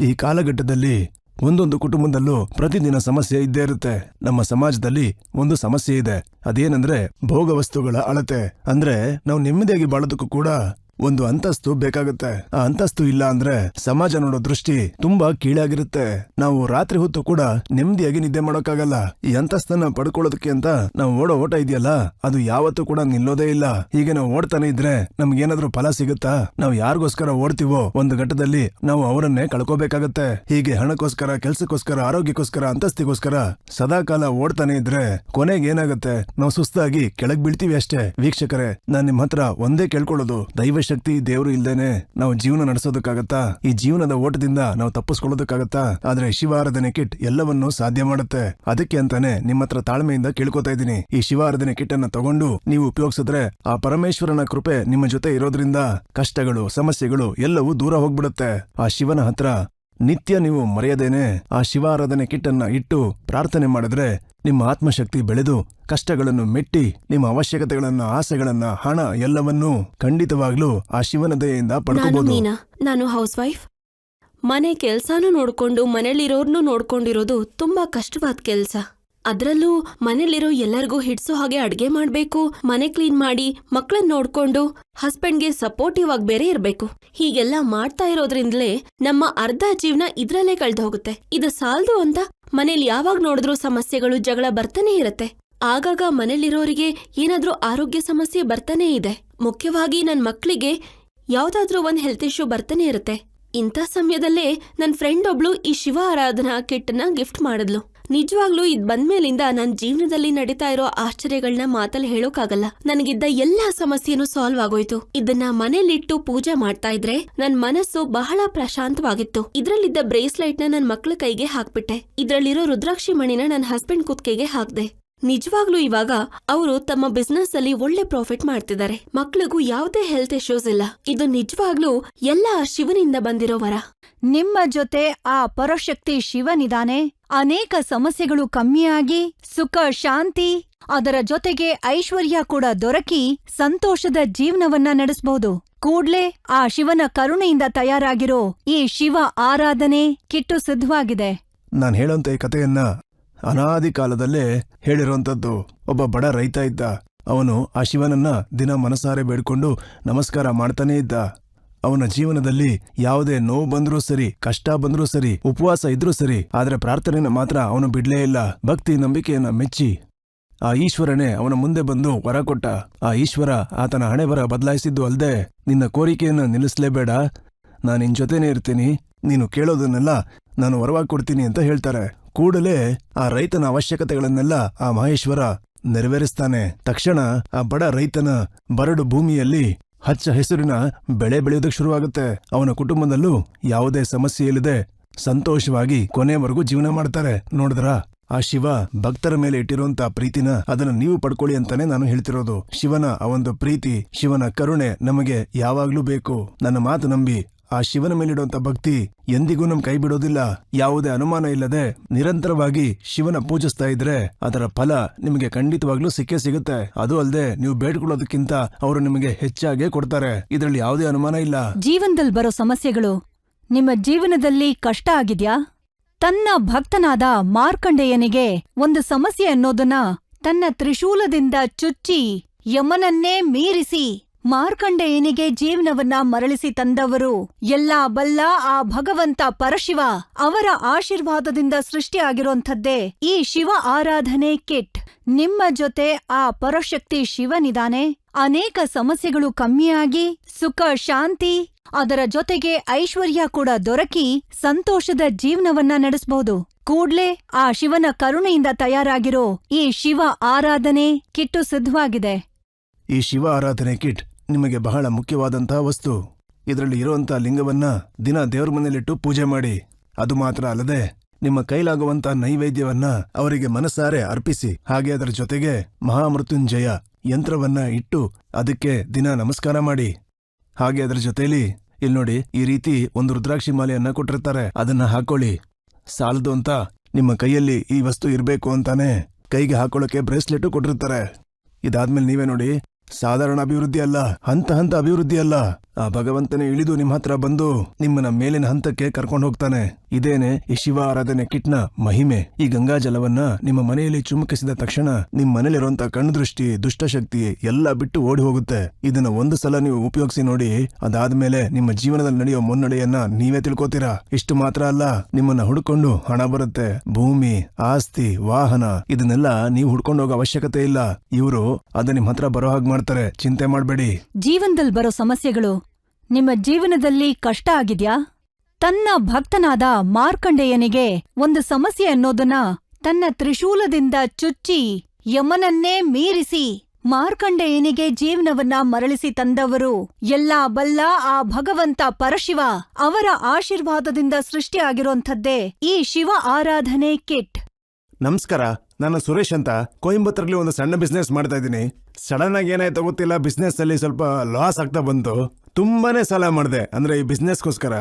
ಈ ಕಾಲಘಟ್ಟದಲ್ಲಿ ಒಂದೊಂದು ಕುಟುಂಬದಲ್ಲೂ ಪ್ರತಿದಿನ ಸಮಸ್ಯೆ ಇದ್ದೇ ಇರುತ್ತೆ. ನಮ್ಮ ಸಮಾಜದಲ್ಲಿ ಒಂದು ಸಮಸ್ಯೆ ಇದೆ. ಅದೇನಂದ್ರೆ ಭೋಗ ವಸ್ತುಗಳ ಅಳತೆ. ಅಂದ್ರೆ ನಾವು ನೆಮ್ಮದಿಯಾಗಿ ಬಾಳೋದಕ್ಕೂ ಕೂಡ ಒಂದು ಅಂತಸ್ತು ಬೇಕಾಗುತ್ತೆ. ಆ ಅಂತಸ್ತು ಇಲ್ಲ ಅಂದ್ರೆ ಸಮಾಜ ನೋಡೋ ದೃಷ್ಟಿ ತುಂಬಾ ಕೀಳಾಗಿರುತ್ತೆ. ನಾವು ರಾತ್ರಿ ಹೊತ್ತು ಕೂಡ ನೆಮ್ಮದಿಯಾಗಿ ನಿದ್ದೆ ಮಾಡೋಕ್ಕಾಗಲ್ಲ. ಈ ಅಂತಸ್ತನ್ನ ಪಡ್ಕೊಳ್ಳೋದಕ್ಕೆ ಅಂತ ನಾವು ಓಡೋ ಓಟ ಇದೆಯಲ್ಲ, ಅದು ಯಾವತ್ತೂ ಕೂಡ ನಿಲ್ಲೋದೇ ಇಲ್ಲ. ಹೀಗೆ ನಾವು ಓಡ್ತಾನೆ ಇದ್ರೆ ನಮ್ಗೇನಾದ್ರೂ ಫಲ ಸಿಗುತ್ತಾ? ನಾವು ಯಾರಿಗೋಸ್ಕರ ಓಡ್ತೀವೋ ಒಂದು ಘಟ್ಟದಲ್ಲಿ ನಾವು ಅವರನ್ನೇ ಕಳ್ಕೋಬೇಕಾಗತ್ತೆ. ಹೀಗೆ ಹಣಕ್ಕೋಸ್ಕರ, ಕೆಲ್ಸಕ್ಕೋಸ್ಕರ, ಆರೋಗ್ಯಕ್ಕೋಸ್ಕರ, ಅಂತಸ್ತಿಗೋಸ್ಕರ ಸದಾಕಾಲ ಓಡ್ತಾನೆ ಇದ್ರೆ ಕೊನೆಗೆ ಏನಾಗುತ್ತೆ? ನಾವು ಸುಸ್ತಾಗಿ ಕೆಳಗ್ ಬೀಳ್ತೀವಿ ಅಷ್ಟೇ. ವೀಕ್ಷಕರೇ, ನಾನ್ ನಿಮ್ ಹತ್ರ ಒಂದೇ ಕೇಳ್ಕೊಳ್ಳೋದು ದೈವಶಕ್ತಿ ದೇವರು ಇಲ್ದೇನೆ ನಾವು ಜೀವನ ನಡೆಸೋದಕ್ಕಾಗತ್ತಾ? ಈ ಜೀವನದ ಓಟದಿಂದ ನಾವು ತಪ್ಪಿಸ್ಕೊಳ್ಳೋದಕ್ಕಾಗತ್ತಾ? ಆದ್ರೆ ಶಿವಾರಾಧನೆ ಕಿಟ್ ಎಲ್ಲವನ್ನೂ ಸಾಧ್ಯ ಮಾಡುತ್ತೆ. ಅದಕ್ಕೆ ಅಂತಾನೆ ನಿಮ್ಮ ಹತ್ರ ತಾಳ್ಮೆಯಿಂದ ಕೇಳ್ಕೊತಾ ಇದ್ದೀನಿ. ಈ ಶಿವಾರಾಧನೆ ಕಿಟ್ ಅನ್ನ ತಗೊಂಡು ನೀವು ಉಪಯೋಗಿಸಿದ್ರೆ ಆ ಪರಮೇಶ್ವರನ ಕೃಪೆ ನಿಮ್ಮ ಜೊತೆ ಇರೋದ್ರಿಂದ ಕಷ್ಟಗಳು, ಸಮಸ್ಯೆಗಳು ಎಲ್ಲವೂ ದೂರ ಹೋಗ್ಬಿಡುತ್ತೆ. ಆ ಶಿವನ ಹತ್ರ ನಿತ್ಯ ನೀವು ಮರೆಯದೇನೆ ಆ ಶಿವಾರಾಧನೆ ಕಿಟ್ಟನ್ನ ಇಟ್ಟು ಪ್ರಾರ್ಥನೆ ಮಾಡಿದ್ರೆ ನಿಮ್ಮ ಆತ್ಮಶಕ್ತಿ ಬೆಳೆದು ಕಷ್ಟಗಳನ್ನು ಮೆಟ್ಟಿ ನಿಮ್ಮ ಅವಶ್ಯಕತೆಗಳನ್ನ, ಆಸೆಗಳನ್ನ, ಹಣ ಎಲ್ಲವನ್ನೂ ಖಂಡಿತವಾಗ್ಲೂ ಆ ಶಿವನ ದಯೆಯಿಂದ ಪಡ್ಕೋಬಹುದು ನಾನು ಹೌಸ್ ವೈಫ್ ಮನೆ ಕೆಲ್ಸಾನು ನೋಡ್ಕೊಂಡು ಮನೇಲಿರೋರ್ನು ನೋಡ್ಕೊಂಡಿರೋದು ತುಂಬಾ ಕಷ್ಟವಾದ ಕೆಲ್ಸ. ಅದ್ರಲ್ಲೂ ಮನೇಲಿರೋ ಎಲ್ಲರಿಗೂ ಹಿಡ್ಸೋ ಹಾಗೆ ಅಡ್ಗೆ ಮಾಡ್ಬೇಕು. ಮನೆ ಕ್ಲೀನ್ ಮಾಡಿ ಮಕ್ಕಳನ್ನ ನೋಡ್ಕೊಂಡು ಹಸ್ಬೆಂಡ್ಗೆ ಸಪೋರ್ಟಿವ್ ಆಗಿ ಬೇರೆ ಇರ್ಬೇಕು. ಹೀಗೆಲ್ಲ ಮಾಡ್ತಾ ಇರೋದ್ರಿಂದಲೇ ನಮ್ಮ ಅರ್ಧ ಜೀವನ ಇದ್ರಲ್ಲೇ ಕಳ್ದು ಹೋಗುತ್ತೆ ಇದು ಸಾಲ್ದು ಅಂತ ಮನೇಲಿ ಯಾವಾಗ ನೋಡಿದ್ರೂ ಸಮಸ್ಯೆಗಳು, ಜಗಳ ಬರ್ತಾನೆ ಇರತ್ತೆ. ಆಗಾಗ ಮನೇಲಿರೋರಿಗೆ ಏನಾದ್ರೂ ಆರೋಗ್ಯ ಸಮಸ್ಯೆ ಬರ್ತಾನೆ ಇದೆ. ಮುಖ್ಯವಾಗಿ ನನ್ ಮಕ್ಳಿಗೆ ಯಾವ್ದಾದ್ರೂ ಒಂದ್ ಹೆಲ್ತ್ ಇಶ್ಯೂ ಬರ್ತಾನೆ ಇರುತ್ತೆ. ಇಂಥ ಸಮಯದಲ್ಲೇ ನನ್ ಫ್ರೆಂಡ್ ಒಬ್ಳು ಈ ಶಿವ ಆರಾಧನಾ ಕಿಟ್ಟನ್ನ ಗಿಫ್ಟ್ ಮಾಡಿದ್ಲು. ನಿಜವಾಗ್ಲೂ ಇದ್ ಬಂದ್ಮೇಲಿಂದ ನನ್ ಜೀವನದಲ್ಲಿ ನಡೀತಾ ಇರೋ ಆಶ್ಚರ್ಯಗಳನ್ನ ಮಾತಲ್ಲಿ ಹೇಳೋಕ್ಕಾಗಲ್ಲ ನನಗಿದ್ದ ಎಲ್ಲಾ ಸಮಸ್ಯೆನೂ ಸಾಲ್ವ್ ಆಗೋಯ್ತು. ಇದನ್ನ ಮನೇಲಿಟ್ಟು ಪೂಜೆ ಮಾಡ್ತಾ ಇದ್ರೆ ನನ್ ಮನಸ್ಸು ಬಹಳ ಪ್ರಶಾಂತವಾಗಿತ್ತು. ಇದ್ರಲ್ಲಿದ್ದ ಬ್ರೇಸ್ಲೈಟ್ನ ನನ್ ಮಕ್ಳ ಕೈಗೆ ಹಾಕ್ಬಿಟ್ಟೆ. ಇದ್ರಲ್ಲಿರೋ ರುದ್ರಾಕ್ಷಿ ಮಣಿನ ನನ್ ಹಸ್ಬೆಂಡ್ ಕುತ್ಕೆಗೆ ಹಾಕ್ದೆ. ನಿಜವಾಗ್ಲೂ ಇವಾಗ ಅವರು ತಮ್ಮ ಬಿಸ್ನೆಸ್ ಅಲ್ಲಿ ಒಳ್ಳೆ ಪ್ರಾಫಿಟ್ ಮಾಡ್ತಿದ್ದಾರೆ. ಮಕ್ಳಿಗೂ ಯಾವುದೇ ಹೆಲ್ತ್ ಇಶ್ಯೂಸ್ ಇಲ್ಲ. ಇದು ನಿಜವಾಗ್ಲೂ ಎಲ್ಲ ಶಿವನಿಂದ ಬಂದಿರೋ ವರ. ನಿಮ್ಮ ಜೊತೆ ಆ ಪರಶಕ್ತಿ ಶಿವನಿದಾನೆ. ಅನೇಕ ಸಮಸ್ಯೆಗಳು ಕಮ್ಮಿಯಾಗಿ ಸುಖ, ಶಾಂತಿ, ಅದರ ಜೊತೆಗೆ ಐಶ್ವರ್ಯ ಕೂಡ ದೊರಕಿ ಸಂತೋಷದ ಜೀವನವನ್ನ ನಡೆಸಬಹುದು ಕೂಡ್ಲೇ ಆ ಶಿವನ ಕರುಣೆಯಿಂದ ತಯಾರಾಗಿರೋ ಈ ಶಿವ ಆರಾಧನೆ ಕಿಟ್ಟು ಸಿದ್ಧವಾಗಿದೆ. ನಾನ್ ಹೇಳೋಂತ ಈ ಕಥೆಯನ್ನ ಅನಾದಿ ಕಾಲದಲ್ಲೇ ಹೇಳಿರುವಂತದ್ದು ಒಬ್ಬ ಬಡ ರೈತ ಇದ್ದ. ಅವನು ಆ ಶಿವನನ್ನ ದಿನ ಮನಸಾರೆ ಬೇಡ್ಕೊಂಡು ನಮಸ್ಕಾರ ಮಾಡ್ತಾನೇ ಇದ್ದ. ಅವನ ಜೀವನದಲ್ಲಿ ಯಾವುದೇ ನೋವು ಬಂದ್ರೂ ಸರಿ, ಕಷ್ಟ ಬಂದ್ರೂ ಸರಿ, ಉಪವಾಸ ಇದ್ರೂ ಸರಿ, ಆದರೆ ಪ್ರಾರ್ಥನೆಯನ್ನು ಮಾತ್ರ ಅವನು ಬಿಡ್ಲೇ ಇಲ್ಲ. ಭಕ್ತಿ ನಂಬಿಕೆಯನ್ನ ಮೆಚ್ಚಿ. ಆ ಈಶ್ವರನೇ ಅವನ ಮುಂದೆ ಬಂದು ವರ ಕೊಟ್ಟ. ಆ ಈಶ್ವರ ಆತನ ಹಣೆ ಬರ ಬದಲಾಯಿಸಿದ್ದು ಅಲ್ಲದೆ, ನಿನ್ನ ಕೋರಿಕೆಯನ್ನು ನಿಲ್ಲಿಸಲೇಬೇಡ. ನಾನು ನಿನ್ನ ಜೊತೆನೇ ಇರ್ತೀನಿ. ನೀನು ಕೇಳೋದನ್ನೆಲ್ಲ ನಾನು ವರವಾಗಿ ಕೊಡ್ತೀನಿ ಅಂತ ಹೇಳ್ತಾರೆ. ಕೂಡಲೇ ಆ ರೈತನ ಅವಶ್ಯಕತೆಗಳನ್ನೆಲ್ಲ ಆ ಮಹೇಶ್ವರ ನೆರವೇರಿಸ್ತಾನೆ. ತಕ್ಷಣ ಆ ಬಡ ರೈತನ ಬರಡು ಭೂಮಿಯಲ್ಲಿ ಹಚ್ಚ ಹೆಸರಿನ ಬೆಳೆ ಬೆಳೆಯೋದಕ್ಕೆ ಶುರುವಾಗುತ್ತೆ. ಅವನ ಕುಟುಂಬದಲ್ಲೂ ಯಾವುದೇ ಸಮಸ್ಯೆ ಇಲ್ಲದೆ ಸಂತೋಷವಾಗಿ ಕೊನೆವರೆಗೂ ಜೀವನ ಮಾಡ್ತಾರೆ. ನೋಡಿದ್ರಾ? ಆ ಶಿವ ಭಕ್ತರ ಮೇಲೆ ಇಟ್ಟಿರುವಂತ ಪ್ರೀತಿನ ಅದನ್ನ ನೀವು ಪಡ್ಕೊಳ್ಳಿ ಅಂತಾನೆ ನಾನು ಹೇಳ್ತಿರೋದು. ಶಿವನ ಆ ಒಂದು ಪ್ರೀತಿ, ಶಿವನ ಕರುಣೆ ನಮಗೆ ಯಾವಾಗ್ಲೂ ಬೇಕು. ನನ್ನ ಮಾತು ನಂಬಿ ಆ ಶಿವನ ಮೇಲಿಡುವಂತ ಭಕ್ತಿ ಎಂದಿಗೂ ನಮ್ ಕೈ ಬಿಡೋದಿಲ್ಲ. ಯಾವುದೇ ಅನುಮಾನ ಇಲ್ಲದೆ ನಿರಂತರವಾಗಿ ಶಿವನ ಪೂಜಿಸ್ತಾ ಇದ್ರೆ ಅದರ ಫಲ ನಿಮಗೆ ಖಂಡಿತವಾಗ್ಲೂ ಸಿಕ್ಕೇ ಸಿಗುತ್ತೆ. ಅದು ಅಲ್ಲದೆ ನೀವು ಬೇಡ್ಕೊಳ್ಳೋದಕ್ಕಿಂತ ಅವರು ನಿಮಗೆ ಹೆಚ್ಚಾಗೆ ಕೊಡ್ತಾರೆ. ಇದರಲ್ಲಿ ಯಾವುದೇ ಅನುಮಾನ ಇಲ್ಲ. ಜೀವನದಲ್ಲಿ ಬರೋ ಸಮಸ್ಯೆಗಳು ನಿಮ್ಮ ಜೀವನದಲ್ಲಿ ಕಷ್ಟ ಆಗಿದ್ಯಾ? ತನ್ನ ಭಕ್ತನಾದ ಮಾರ್ಕಂಡೇಯನಿಗೆ ಒಂದು ಸಮಸ್ಯೆ ಅನ್ನೋದನ್ನ ತನ್ನ ತ್ರಿಶೂಲದಿಂದ ಚುಚ್ಚಿ ಯಮನನ್ನೇ ಮೀರಿಸಿ ಮಾರ್ಕಂಡೇಯನಿಗೆ ಜೀವನವನ್ನ ಮರಳಿಸಿ ತಂದವರು? ಎಲ್ಲಾ ಬಲ್ಲ ಆ ಭಗವಂತ ಪರಶಿವ. ಅವರ ಆಶೀರ್ವಾದದಿಂದ ಸೃಷ್ಟಿಯಾಗಿರೋಂಥದ್ದೇ ಈ ಶಿವ ಆರಾಧನೆ ಕಿಟ್. ನಿಮ್ಮ ಜೊತೆ ಆ ಪರಶಕ್ತಿ ಶಿವನಿದಾನೆ. ಅನೇಕ ಸಮಸ್ಯೆಗಳು ಕಮ್ಮಿಯಾಗಿ, ಸುಖ, ಶಾಂತಿ, ಅದರ ಜೊತೆಗೆ ಐಶ್ವರ್ಯ ಕೂಡ ದೊರಕಿ ಸಂತೋಷದ ಜೀವನವನ್ನ ನಡೆಸಬಹುದು ಕೂಡ್ಲೇ ಆ ಶಿವನ ಕರುಣೆಯಿಂದ ತಯಾರಾಗಿರೋ ಈ ಶಿವ ಆರಾಧನೆ ಕಿಟ್ಟು ಸಿದ್ಧವಾಗಿದೆ. ಈ ಶಿವ ಆರಾಧನೆ ಕಿಟ್ ನಿಮಗೆ ಬಹಳ ಮುಖ್ಯವಾದಂತಹ ವಸ್ತು. ಇದರಲ್ಲಿ ಇರುವಂತಹ ಲಿಂಗವನ್ನ ದಿನ ದೇವರ ಮನೆಯಲ್ಲಿಟ್ಟು ಪೂಜೆ ಮಾಡಿ. ಅದು ಮಾತ್ರ ಅಲ್ಲದೆ, ನಿಮ್ಮ ಕೈಲಾಗುವಂತ ನೈವೇದ್ಯವನ್ನ ಅವರಿಗೆ ಮನಸಾರೆ ಅರ್ಪಿಸಿ. ಹಾಗೆ ಅದರ ಜೊತೆಗೆ ಮಹಾಮೃತ್ಯುಂಜಯ ಯಂತ್ರವನ್ನ ಇಟ್ಟು ಅದಕ್ಕೆ ದಿನ ನಮಸ್ಕಾರ ಮಾಡಿ. ಹಾಗೆ ಅದರ ಜೊತೆಲಿ ಇಲ್ಲಿ ನೋಡಿ, ಈ ರೀತಿ ಒಂದು ರುದ್ರಾಕ್ಷಿ ಮಾಲೆಯನ್ನ ಕೊಟ್ಟಿರ್ತಾರೆ. ಅದನ್ನ ಹಾಕೊಳ್ಳಿ. ಸಾಲದು ಅಂತ ನಿಮ್ಮ ಕೈಯಲ್ಲಿ ಈ ವಸ್ತು ಇರಬೇಕು ಅಂತಾನೆ ಕೈಗೆ ಹಾಕೊಳ್ಳೋಕೆ ಬ್ರೇಸ್ಲೆಟು ಕೊಟ್ಟಿರ್ತಾರೆ. ಇದಾದ್ಮೇಲೆ ನೀವೇ ನೋಡಿ ಸಾಧಾರಣ ಅಭಿವೃದ್ಧಿ ಅಲ್ಲ, ಹಂತ ಹಂತ ಅಭಿವೃದ್ಧಿ ಅಲ್ಲ. ಆ ಭಗವಂತನೇ ಇಳಿದು ನಿಮ್ಮ ಹತ್ರ ಬಂದು ನಿಮ್ಮನ್ನ ಮೇಲಿನ ಹಂತಕ್ಕೆ ಕರ್ಕೊಂಡು ಹೋಗ್ತಾನೆ. ಇದೇನೆ ಈ ಶಿವ ಆರಾಧನೆ ಕಿಟ್ನ ಮಹಿಮೆ. ಈ ಗಂಗಾ ಜಲವನ್ನ ನಿಮ್ಮ ಮನೆಯಲ್ಲಿ ಚುಮುಕಿಸಿದ ತಕ್ಷಣ ನಿಮ್ಮ ಮನೇಲಿರುವಂತ ಕಣ್ದೃಷ್ಟಿ ದುಷ್ಟಶಕ್ತಿ ಎಲ್ಲ ಬಿಟ್ಟು ಓಡಿ ಹೋಗುತ್ತೆ ಇದನ್ನ ಒಂದು ಸಲ ನೀವು ಉಪಯೋಗಿಸಿ ನೋಡಿ, ಅದಾದ್ಮೇಲೆ ನಿಮ್ಮ ಜೀವನದಲ್ಲಿ ನಡೆಯೋ ಮುನ್ನಡೆಯನ್ನ ನೀವೇ ತಿಳ್ಕೊತೀರಾ? ಇಷ್ಟು ಮಾತ್ರ ಅಲ್ಲ, ನಿಮ್ಮನ್ನ ಹುಡ್ಕೊಂಡು ಹಣ ಬರುತ್ತೆ. ಭೂಮಿ, ಆಸ್ತಿ, ವಾಹನ, ಇದನ್ನೆಲ್ಲ ನೀವು ಹೋಗೋ ಅವಶ್ಯಕತೆ ಇಲ್ಲ. ಇವರು ಅದ ನಿಮ್ ಹತ್ರ ಬರೋ ಹಾಗೆ ಮಾಡ್ತಾರೆ. ಚಿಂತೆ ಮಾಡ್ಬೇಡಿ. ಜೀವನದಲ್ಲಿ ಬರೋ ಸಮಸ್ಯೆಗಳು, ನಿಮ್ಮ ಜೀವನದಲ್ಲಿ ಕಷ್ಟ ಆಗಿದ್ಯಾ? ತನ್ನ ಭಕ್ತನಾದ ಮಾರ್ಕಂಡೇಯನಿಗೆ ಒಂದು ಸಮಸ್ಯೆ ಅನ್ನೋದನ್ನ ತನ್ನ ತ್ರಿಶೂಲದಿಂದ ಚುಚ್ಚಿ ಯಮನನ್ನೇ ಮೀರಿಸಿ ಮಾರ್ಕಂಡೇಯನಿಗೆ ಜೀವನವನ್ನ ಮರಳಿಸಿ ತಂದವರು ಎಲ್ಲಾ ಬಲ್ಲ ಆ ಭಗವಂತ ಪರಶಿವ ಅವರ ಆಶೀರ್ವಾದದಿಂದ ಸೃಷ್ಟಿಯಾಗಿರೋಂಥದ್ದೇ ಈ ಶಿವ ಆರಾಧನೆ ಕಿಟ್. ನಮಸ್ಕಾರ ನಾನು ಸುರೇಶ್ ಅಂತ. ಕೊಯಂಬತ್ತರಲ್ಲಿ ಒಂದು ಸಣ್ಣ ಬಿಸ್ನೆಸ್ ಮಾಡ್ತಾ ಇದ್ದೀನಿ. ಸಡನ್ ಆಗಿ ಏನಾಯ್ತು ಗೊತ್ತಿಲ್ಲ ಬಿಸ್ನೆಸ್ ಅಲ್ಲಿ ಸ್ವಲ್ಪ ಲಾಸ್ ಆಗ್ತಾ ಬಂತು. ತುಂಬಾನೇ ಸಾಲ ಮಾಡಿದೆ, ಅಂದ್ರೆ ಈ ಬಿಸ್ನೆಸ್ಗೋಸ್ಕರ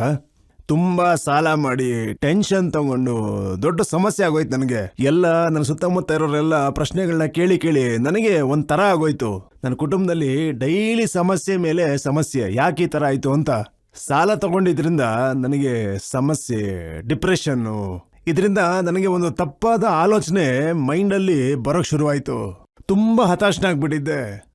ತುಂಬಾ ಸಾಲ ಮಾಡಿ ಟೆನ್ಷನ್ ತಗೊಂಡು ದೊಡ್ಡ ಸಮಸ್ಯೆ ಆಗೋಯ್ತು ನನಗೆ. ಎಲ್ಲ ನನ್ನ ಸುತ್ತಮುತ್ತ ಇರೋರೆಲ್ಲ ಪ್ರಶ್ನೆಗಳನ್ನ ಕೇಳಿ ಕೇಳಿ ನನಗೆ ಒಂಥರ ಆಗೋಯ್ತು. ನನ್ನ ಕುಟುಂಬದಲ್ಲಿ ಡೈಲಿ ಸಮಸ್ಯೆ ಮೇಲೆ ಸಮಸ್ಯೆ, ಯಾಕೆ ಈ ತರ ಆಯಿತು ಅಂತ. ಸಾಲ ತಗೊಂಡಿದ್ರಿಂದ ನನಗೆ ಸಮಸ್ಯೆ ಡಿಪ್ರೆಷನ್ನು ಇದರಿಂದ ನನಗೆ ಒಂದು ತಪ್ಪಾದ ಆಲೋಚನೆ ಮೈಂಡಲ್ಲಿ ಬರೋಕ್ ಶುರುವಾಯಿತು. ತುಂಬಾ ಹತಾಶನಾಗ್ಬಿಟ್ಟಿದ್ದೆ.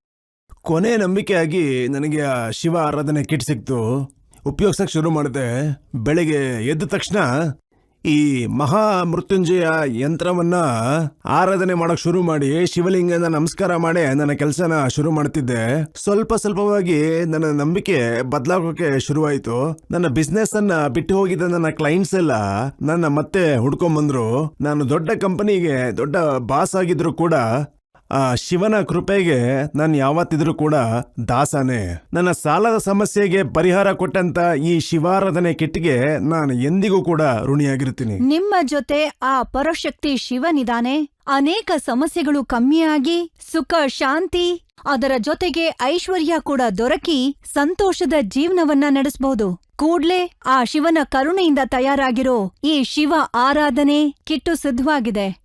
ಕೊನೆ ನಂಬಿಕೆಯಾಗಿ ನನಗೆ ಆ ಶಿವ ಆರಾಧನೆ ಕಿಟ್ ಸಿಕ್ತು. ಉಪಯೋಗಿಸಕ್ ಶುರು ಮಾಡಿದೆ ಬೆಳಗ್ಗೆ ಎದ್ದ ತಕ್ಷಣ ಈ ಮಹಾ ಮೃತ್ಯುಂಜಯ ಯಂತ್ರವನ್ನ ಆರಾಧನೆ ಮಾಡಕ್ ಶುರು ಮಾಡಿ, ಶಿವಲಿಂಗನ ನಮಸ್ಕಾರ ಮಾಡಿ ನನ್ನ ಕೆಲಸನ ಶುರು ಮಾಡ್ತಿದ್ದೆ. ಸ್ವಲ್ಪ ಸ್ವಲ್ಪವಾಗಿ ನನ್ನ ನಂಬಿಕೆ ಬದಲಾಗೋಕೆ ಶುರುವಾಯಿತು. ನನ್ನ ಬಿಸ್ನೆಸ್ ಅನ್ನ ಬಿಟ್ಟು ಹೋಗಿದ್ದ ನನ್ನ ಕ್ಲೈಂಟ್ಸ್ ಎಲ್ಲ ನನ್ನ ಮತ್ತೆ ಹುಡ್ಕೊಂಡ್ ಬಂದ್ರು ನಾನು ದೊಡ್ಡ ಕಂಪನಿಗೆ ದೊಡ್ಡ ಬಾಸ್ ಆಗಿದ್ರು ಕೂಡ ಶಿವನ ಕೃಪೆಗೆ ನಾನು ಯಾವತ್ತಿದ್ರೂ ಕೂಡ ದಾಸನೇ. ನನ್ನ ಸಾಲದ ಸಮಸ್ಯೆಗೆ ಪರಿಹಾರ ಕೊಟ್ಟಂತ ಈ ಶಿವಾರಾಧನೆ ಕಿಟ್ಗೆ ನಾನು ಎಂದಿಗೂ ಕೂಡ ಋಣಿಯಾಗಿರ್ತೀನಿ ನಿಮ್ಮ ಜೊತೆ ಆ ಪರಶಕ್ತಿ ಶಿವನಿದಾನೆ. ಅನೇಕ ಸಮಸ್ಯೆಗಳು ಕಮ್ಮಿಯಾಗಿ, ಸುಖ, ಶಾಂತಿ, ಅದರ ಜೊತೆಗೆ ಐಶ್ವರ್ಯ ಕೂಡ ದೊರಕಿ ಸಂತೋಷದ ಜೀವನವನ್ನ ನಡೆಸಬಹುದು ಕೂಡ್ಲೆ ಆ ಶಿವನ ಕರುಣೆಯಿಂದ ತಯಾರಾಗಿರೋ ಈ ಶಿವ ಆರಾಧನೆ ಕಿಟ್ಟು ಸಿದ್ಧವಾಗಿದೆ.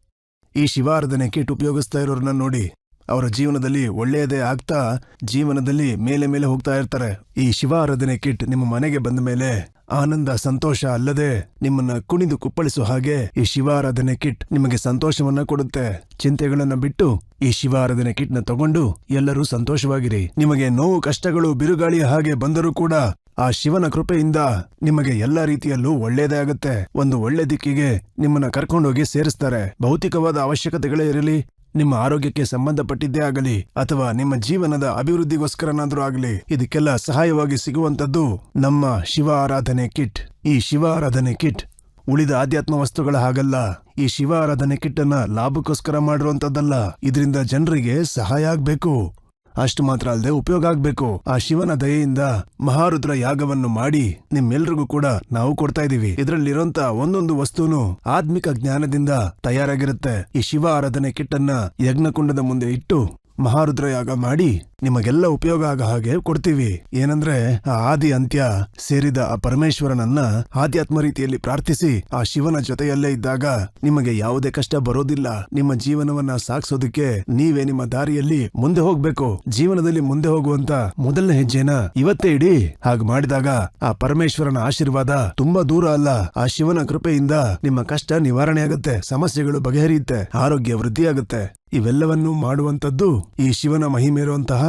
ಈ ಶಿವಾರಾಧನೆ ಕಿಟ್ ಉಪಯೋಗಿಸ್ತಾ ಇರೋರನ್ನ ನೋಡಿ ಅವರ ಜೀವನದಲ್ಲಿ ಒಳ್ಳೆಯದೇ ಆಗ್ತಾ ಜೀವನದಲ್ಲಿ ಮೇಲೆ ಮೇಲೆ ಹೋಗ್ತಾ ಇರ್ತಾರೆ. ಈ ಶಿವಾರಾಧನೆ ಕಿಟ್ ನಿಮ್ಮ ಮನೆಗೆ ಬಂದ ಮೇಲೆ ಆನಂದ, ಸಂತೋಷ ಅಲ್ಲದೆ ನಿಮ್ಮನ್ನ ಕುಣಿದು ಕುಪ್ಪಳಿಸೋ ಹಾಗೆ ಈ ಶಿವಾರಾಧನೆ ಕಿಟ್ ನಿಮಗೆ ಸಂತೋಷವನ್ನ ಕೊಡುತ್ತೆ. ಚಿಂತೆಗಳನ್ನ ಬಿಟ್ಟು ಈ ಶಿವಾರಾಧನೆ ಕಿಟ್ನ ತಗೊಂಡು ಎಲ್ಲರೂ ಸಂತೋಷವಾಗಿರಿ. ನಿಮಗೆ ನೋವು, ಕಷ್ಟಗಳು ಬಿರುಗಾಳಿಯ ಹಾಗೆ ಬಂದರೂ ಕೂಡ ಆ ಶಿವನ ಕೃಪೆಯಿಂದ ನಿಮಗೆ ಎಲ್ಲ ರೀತಿಯಲ್ಲೂ ಒಳ್ಳೇದೇ ಆಗುತ್ತೆ. ಒಂದು ಒಳ್ಳೆ ದಿಕ್ಕಿಗೆ ನಿಮ್ಮನ್ನ ಕರ್ಕೊಂಡೋಗಿ ಸೇರಿಸ್ತಾರೆ. ಭೌತಿಕವಾದ ಅವಶ್ಯಕತೆಗಳೇ ಇರಲಿ, ನಿಮ್ಮ ಆರೋಗ್ಯಕ್ಕೆ ಸಂಬಂಧಪಟ್ಟಿದ್ದೇ ಆಗಲಿ, ಅಥವಾ ನಿಮ್ಮ ಜೀವನದ ಅಭಿವೃದ್ಧಿಗೋಸ್ಕರನಾದ್ರೂ ಆಗಲಿ, ಇದಕ್ಕೆಲ್ಲ ಸಹಾಯವಾಗಿ ಸಿಗುವಂತದ್ದು ನಮ್ಮ ಶಿವ ಆರಾಧನೆ ಕಿಟ್. ಈ ಶಿವ ಆರಾಧನೆ ಕಿಟ್ ಉಳಿದ ಆಧ್ಯಾತ್ಮ ವಸ್ತುಗಳ ಹಾಗಲ್ಲ. ಈ ಶಿವ ಆರಾಧನೆ ಕಿಟ್ಟನ್ನ ಲಾಭಕ್ಕೋಸ್ಕರ ಮಾಡಿರುವಂತದ್ದಲ್ಲ ಇದರಿಂದ ಜನರಿಗೆ ಸಹಾಯ ಆಗ್ಬೇಕು. ಅಷ್ಟು ಮಾತ್ರ ಅಲ್ಲದೆ ಉಪಯೋಗ ಆಗ್ಬೇಕು. ಆ ಶಿವನ ದಯೆಯಿಂದ ಮಹಾರುದ್ರ ಯಾಗವನ್ನು ಮಾಡಿ ನಿಮ್ಮೆಲ್ರಿಗೂ ಕೂಡ ನಾವು ಕೊಡ್ತಾ ಇದೀವಿ ಇದರಲ್ಲಿರೋಂತ ಒಂದೊಂದು ವಸ್ತುನು ಆತ್ಮಿಕ ಜ್ಞಾನದಿಂದ ತಯಾರಾಗಿರುತ್ತೆ. ಈ ಶಿವ ಆರಾಧನೆ ಕಿಟ್ಟನ್ನ ಯಜ್ಞಕುಂಡದ ಮುಂದೆ ಇಟ್ಟು ಮಹಾರುದ್ರ ಯಾಗ ಮಾಡಿ ನಿಮಗೆಲ್ಲ ಉಪಯೋಗ ಆಗ ಹಾಗೆ ಕೊಡ್ತೀವಿ. ಏನಂದ್ರೆ, ಆ ಆದಿ ಅಂತ್ಯ ಸೇರಿದ ಆ ಪರಮೇಶ್ವರನನ್ನ ಆಧ್ಯಾತ್ಮ ರೀತಿಯಲ್ಲಿ ಪ್ರಾರ್ಥಿಸಿ, ಆ ಶಿವನ ಜೊತೆಯಲ್ಲೇ ಇದ್ದಾಗ ನಿಮಗೆ ಯಾವುದೇ ಕಷ್ಟ ಬರೋದಿಲ್ಲ. ನಿಮ್ಮ ಜೀವನವನ್ನ ಸಾಗಿಸೋದಕ್ಕೆ ನೀವೇ ನಿಮ್ಮ ದಾರಿಯಲ್ಲಿ ಮುಂದೆ ಹೋಗ್ಬೇಕು. ಜೀವನದಲ್ಲಿ ಮುಂದೆ ಹೋಗುವಂತ ಮೊದಲನೇ ಹೆಜ್ಜೆನ ಇವತ್ತೇ ಇಡಿ. ಹಾಗೆ ಮಾಡಿದಾಗ ಆ ಪರಮೇಶ್ವರನ ಆಶೀರ್ವಾದ ತುಂಬಾ ದೂರ ಅಲ್ಲ. ಆ ಶಿವನ ಕೃಪೆಯಿಂದ ನಿಮ್ಮ ಕಷ್ಟ ನಿವಾರಣೆ ಆಗುತ್ತೆ, ಸಮಸ್ಯೆಗಳು ಬಗೆಹರಿಯುತ್ತೆ, ಆರೋಗ್ಯ ವೃದ್ಧಿಯಾಗುತ್ತೆ. ಇವೆಲ್ಲವನ್ನೂ ಮಾಡುವಂತದ್ದು ಈ ಶಿವನ ಮಹಿಮೆ ಇರುವಂತಹ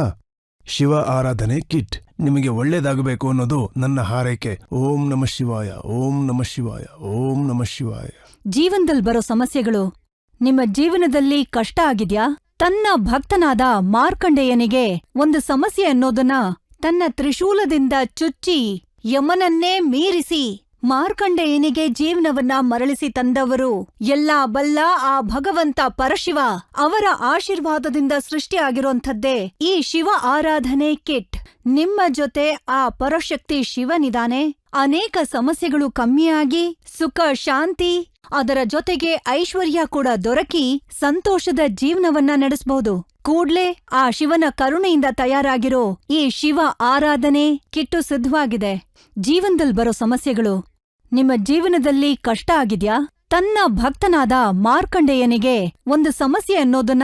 ಶಿವ ಆರಾಧನೆ ಕಿಟ್. ನಿಮಗೆ ಒಳ್ಳೇದಾಗಬೇಕು ಅನ್ನೋದು ನನ್ನ ಹಾರೈಕೆ. ಓಂ ನಮ ಶಿವಾಯ, ಓಂ ನಮ ಶಿವಾಯ, ಓಂ ನಮ ಶಿವಾಯ. ಜೀವನದಲ್ಲಿ ಬರೋ ಸಮಸ್ಯೆಗಳು, ನಿಮ್ಮ ಜೀವನದಲ್ಲಿ ಕಷ್ಟ ಆಗಿದ್ಯಾ? ತನ್ನ ಭಕ್ತನಾದ ಮಾರ್ಕಂಡೇಯನಿಗೆ ಒಂದು ಸಮಸ್ಯೆ ಅನ್ನೋದನ್ನ ತನ್ನ ತ್ರಿಶೂಲದಿಂದ ಚುಚ್ಚಿ, ಯಮನನ್ನೇ ಮೀರಿಸಿ. ಮಾರ್ಕಂಡೇಯನಿಗೆ ಜೀವನವನ್ನ ಮರಳಿಸಿ ತಂದವರು? ಎಲ್ಲಾ ಬಲ್ಲ ಆ ಭಗವಂತ ಪರಶಿವ ಅವರ ಆಶೀರ್ವಾದದಿಂದ ಸೃಷ್ಟಿಯಾಗಿರೋಂಥದ್ದೇ ಈ ಶಿವ ಆರಾಧನೆ ಕಿಟ್. ನಿಮ್ಮ ಜೊತೆ ಆ ಪರಶಕ್ತಿ ಶಿವನಿದಾನೆ. ಅನೇಕ ಸಮಸ್ಯೆಗಳು ಕಮ್ಮಿಯಾಗಿ, ಸುಖ, ಶಾಂತಿ, ಅದರ ಜೊತೆಗೆ ಐಶ್ವರ್ಯ ಕೂಡ ದೊರಕಿ ಸಂತೋಷದ ಜೀವನವನ್ನ ನಡೆಸಬಹುದು ಕೂಡ್ಲೆ ಆ ಶಿವನ ಕರುಣೆಯಿಂದ ತಯಾರಾಗಿರೋ ಈ ಶಿವ ಆರಾಧನೆ ಕಿಟ್ಟು ಸಿದ್ಧವಾಗಿದೆ. ಜೀವನದಲ್ಲಿ ಬರೋ ಸಮಸ್ಯೆಗಳು ನಿಮ್ಮ ಜೀವನದಲ್ಲಿ ಕಷ್ಟ ಆಗಿದ್ಯಾ? ತನ್ನ ಭಕ್ತನಾದ ಮಾರ್ಕಂಡೇಯನಿಗೆ ಒಂದು ಸಮಸ್ಯೆ ಅನ್ನೋದನ್ನ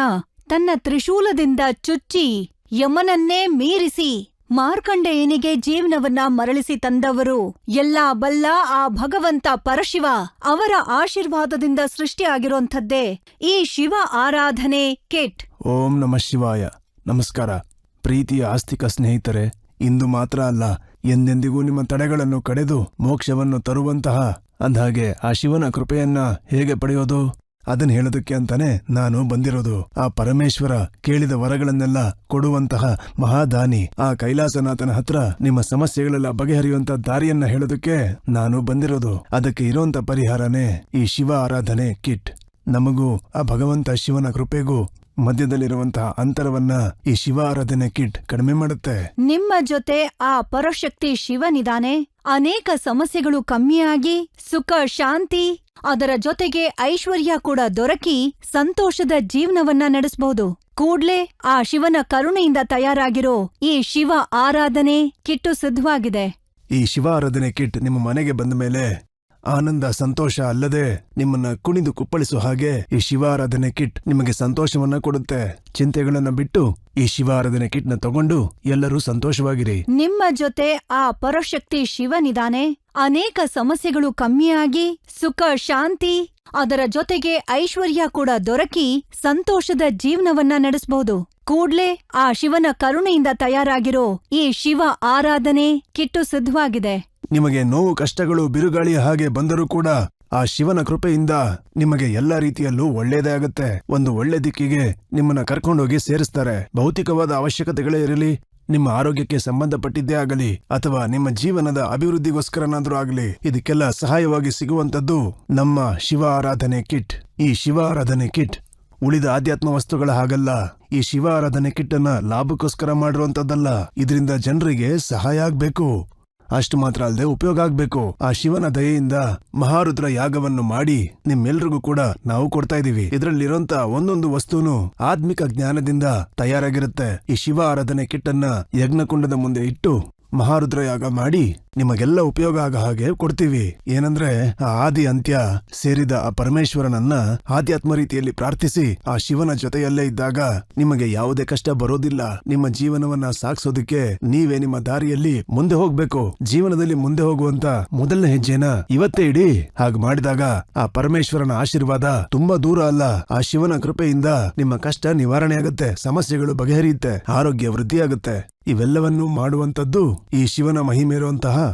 ತನ್ನ ತ್ರಿಶೂಲದಿಂದ ಚುಚ್ಚಿ ಯಮನನ್ನೇ ಮೀರಿಸಿ ಮಾರ್ಕಂಡೇಯನಿಗೆ ಜೀವನವನ್ನ ಮರಳಿಸಿ ತಂದವರು ಎಲ್ಲಾ ಬಲ್ಲ ಆ ಭಗವಂತ ಪರಶಿವ ಅವರ ಆಶೀರ್ವಾದದಿಂದ ಸೃಷ್ಟಿಯಾಗಿರುವಂಥದ್ದೇ ಈ ಶಿವ ಆರಾಧನೆ ಕಿಟ್. ಓಂ ನಮಃ ಶಿವಾಯ. ನಮಸ್ಕಾರ. ಪ್ರೀತಿಯ ಆಸ್ತಿಕ ಸ್ನೇಹಿತರೆ, ಇಂದು ಮಾತ್ರ ಅಲ್ಲ ಎಂದೆಂದಿಗೂ ನಿಮ್ಮ ತಡೆಗಳನ್ನು ಕಡೆದು ಮೋಕ್ಷವನ್ನು ತರುವಂತಹ ಅಂದ್ಹಾಗೆ ಆ ಶಿವನ ಕೃಪೆಯನ್ನ ಹೇಗೆ ಪಡೆಯೋದು? ಅದನ್ನು ಹೇಳೋದಕ್ಕೆ ಅಂತಾನೆ ನಾನು ಬಂದಿರೋದು. ಆ ಪರಮೇಶ್ವರ ಕೇಳಿದ ವರಗಳನ್ನೆಲ್ಲ ಕೊಡುವಂತಹ ಮಹಾದಾನಿ, ಆ ಕೈಲಾಸನಾಥನ ಹತ್ರ ನಿಮ್ಮ ಸಮಸ್ಯೆಗಳೆಲ್ಲ ಬಗೆಹರಿಯುವಂತ ದಾರಿಯನ್ನ ಹೇಳೋದಕ್ಕೆ ನಾನು ಬಂದಿರೋದು. ಅದಕ್ಕೆ ಇರೋಂಥ ಪರಿಹಾರನೇ ಈ ಶಿವ ಆರಾಧನೆ ಕಿಟ್. ನಮಗೂ ಆ ಭಗವಂತ ಶಿವನ ಕೃಪೆಗೂ ಮಧ್ಯದಲ್ಲಿರುವಂತಹ ಅಂತರವನ್ನ ಈ ಶಿವ ಆರಾಧನೆ ಕಿಟ್ ಕಡಿಮೆ ಮಾಡುತ್ತೆ. ನಿಮ್ಮ ಜೊತೆ ಆ ಪರಶಕ್ತಿ ಶಿವನಿದಾನೆ. ಅನೇಕ ಸಮಸ್ಯೆಗಳು ಕಮ್ಮಿಯಾಗಿ ಸುಖ ಶಾಂತಿ ಅದರ ಜೊತೆಗೆ ಐಶ್ವರ್ಯ ಕೂಡ ದೊರಕಿ ಸಂತೋಷದ ಜೀವನವನ್ನ ನಡೆಸಬಹುದು ಕೂಡ್ಲೇ ಆ ಶಿವನ ಕರುಣೆಯಿಂದ ತಯಾರಾಗಿರೋ ಈ ಶಿವ ಆರಾಧನೆ ಕಿಟ್ಟು ಸಿದ್ಧವಾಗಿದೆ. ಈ ಶಿವ ಆರಾಧನೆ ಕಿಟ್ ನಿಮ್ಮ ಮನೆಗೆ ಬಂದ ಮೇಲೆ ಆನಂದ, ಸಂತೋಷ ಅಲ್ಲದೆ ನಿಮ್ಮನ್ನ ಕುಣಿದು ಕುಪ್ಪಳಿಸೋ ಹಾಗೆ ಈ ಶಿವಾರಾಧನೆ ಕಿಟ್ ನಿಮಗೆ ಸಂತೋಷವನ್ನ ಕೊಡುತ್ತೆ. ಚಿಂತೆಗಳನ್ನ ಬಿಟ್ಟು ಈ ಶಿವಾರಾಧನೆ ಕಿಟ್ ಕಿಟ್ನ ತಗೊಂಡು ಎಲ್ಲರೂ ಸಂತೋಷವಾಗಿರಿ. ನಿಮ್ಮ ಜೊತೆ ಆ ಪರಶಕ್ತಿ ಶಿವನಿದಾನೆ. ಅನೇಕ ಸಮಸ್ಯೆಗಳು ಕಮ್ಮಿಯಾಗಿ, ಸುಖ, ಶಾಂತಿ, ಅದರ ಜೊತೆಗೆ ಐಶ್ವರ್ಯ ಕೂಡ ದೊರಕಿ ಸಂತೋಷದ ಜೀವನವನ್ನ ನಡೆಸಬಹುದು ಕೂಡ್ಲೇ ಆ ಶಿವನ ಕರುಣೆಯಿಂದ ತಯಾರಾಗಿರೋ ಈ ಶಿವ ಆರಾಧನೆ ಕಿಟ್ಟು ಸಿದ್ಧವಾಗಿದೆ. ನಿಮಗೆ ನೋವು, ಕಷ್ಟಗಳು ಬಿರುಗಾಳಿಯ ಹಾಗೆ ಬಂದರೂ ಕೂಡ ಆ ಶಿವನ ಕೃಪೆಯಿಂದ ನಿಮಗೆ ಎಲ್ಲ ರೀತಿಯಲ್ಲೂ ಒಳ್ಳೇದೇ ಆಗುತ್ತೆ. ಒಂದು ಒಳ್ಳೆ ದಿಕ್ಕಿಗೆ ನಿಮ್ಮನ್ನ ಕರ್ಕೊಂಡೋಗಿ ಸೇರಿಸ್ತಾರೆ. ಭೌತಿಕವಾದ ಅವಶ್ಯಕತೆಗಳೇ ಇರಲಿ, ನಿಮ್ಮ ಆರೋಗ್ಯಕ್ಕೆ ಸಂಬಂಧಪಟ್ಟಿದ್ದೇ ಆಗಲಿ, ಅಥವಾ ನಿಮ್ಮ ಜೀವನದ ಅಭಿವೃದ್ಧಿಗೋಸ್ಕರನಾದ್ರೂ ಆಗಲಿ, ಇದಕ್ಕೆಲ್ಲ ಸಹಾಯವಾಗಿ ಸಿಗುವಂತದ್ದು ನಮ್ಮ ಶಿವ ಆರಾಧನೆ ಕಿಟ್. ಈ ಶಿವ ಆರಾಧನೆ ಕಿಟ್ ಉಳಿದ ಆಧ್ಯಾತ್ಮ ವಸ್ತುಗಳ ಹಾಗಲ್ಲ. ಈ ಶಿವ ಆರಾಧನೆ ಕಿಟ್ ಅನ್ನ ಲಾಭಕ್ಕೋಸ್ಕರ ಮಾಡಿರುವಂತದ್ದಲ್ಲ ಇದರಿಂದ ಜನರಿಗೆ ಸಹಾಯ ಆಗ್ಬೇಕು. ಅಷ್ಟು ಮಾತ್ರ ಅಲ್ಲದೆ ಉಪಯೋಗ ಆಗ್ಬೇಕು. ಆ ಶಿವನ ದಯೆಯಿಂದ ಮಹಾರುದ್ರ ಯಾಗವನ್ನು ಮಾಡಿ ನಿಮ್ಮೆಲ್ರಿಗೂ ಕೂಡ ನಾವು ಕೊಡ್ತಾ ಇದೀವಿ. ಇದರಲ್ಲಿರೋಂತ ಒಂದೊಂದು ವಸ್ತುನು ಆತ್ಮಿಕ ಜ್ಞಾನದಿಂದ ತಯಾರಾಗಿರುತ್ತೆ. ಈ ಶಿವ ಆರಾಧನೆ ಕಿಟ್ಟನ್ನ ಯಜ್ಞಕುಂಡದ ಮುಂದೆ ಇಟ್ಟು ಮಹಾರುದ್ರ ಯಾಗ ಮಾಡಿ ನಿಮಗೆಲ್ಲ ಉಪಯೋಗ ಆಗ ಹಾಗೆ ಕೊಡ್ತೀವಿ. ಏನಂದ್ರೆ, ಆ ಆದಿ ಅಂತ್ಯ ಸೇರಿದ ಆ ಪರಮೇಶ್ವರನನ್ನ ಆಧ್ಯಾತ್ಮ ರೀತಿಯಲ್ಲಿ ಪ್ರಾರ್ಥಿಸಿ, ಆ ಶಿವನ ಜೊತೆಯಲ್ಲೇ ಇದ್ದಾಗ ನಿಮಗೆ ಯಾವುದೇ ಕಷ್ಟ ಬರೋದಿಲ್ಲ. ನಿಮ್ಮ ಜೀವನವನ್ನ ಸಾಗಿಸೋದಕ್ಕೆ ನೀವೇ ನಿಮ್ಮ ದಾರಿಯಲ್ಲಿ ಮುಂದೆ ಹೋಗ್ಬೇಕು. ಜೀವನದಲ್ಲಿ ಮುಂದೆ ಹೋಗುವಂತ ಮೊದಲನೇ ಹೆಜ್ಜೆನ ಇವತ್ತೇ ಇಡಿ. ಹಾಗೆ ಮಾಡಿದಾಗ ಆ ಪರಮೇಶ್ವರನ ಆಶೀರ್ವಾದ ತುಂಬಾ ದೂರ ಅಲ್ಲ. ಆ ಶಿವನ ಕೃಪೆಯಿಂದ ನಿಮ್ಮ ಕಷ್ಟ ನಿವಾರಣೆ ಆಗುತ್ತೆ, ಸಮಸ್ಯೆಗಳು ಬಗೆಹರಿಯುತ್ತೆ, ಆರೋಗ್ಯ ವೃದ್ಧಿಯಾಗುತ್ತೆ. ಇವೆಲ್ಲವನ್ನೂ ಮಾಡುವಂತದ್ದು ಈ ಶಿವನ ಮಹಿಮೆ ಇರುವಂತಹ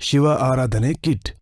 ಶಿವ ಆರಾಧನೆ ಕಿಟ್.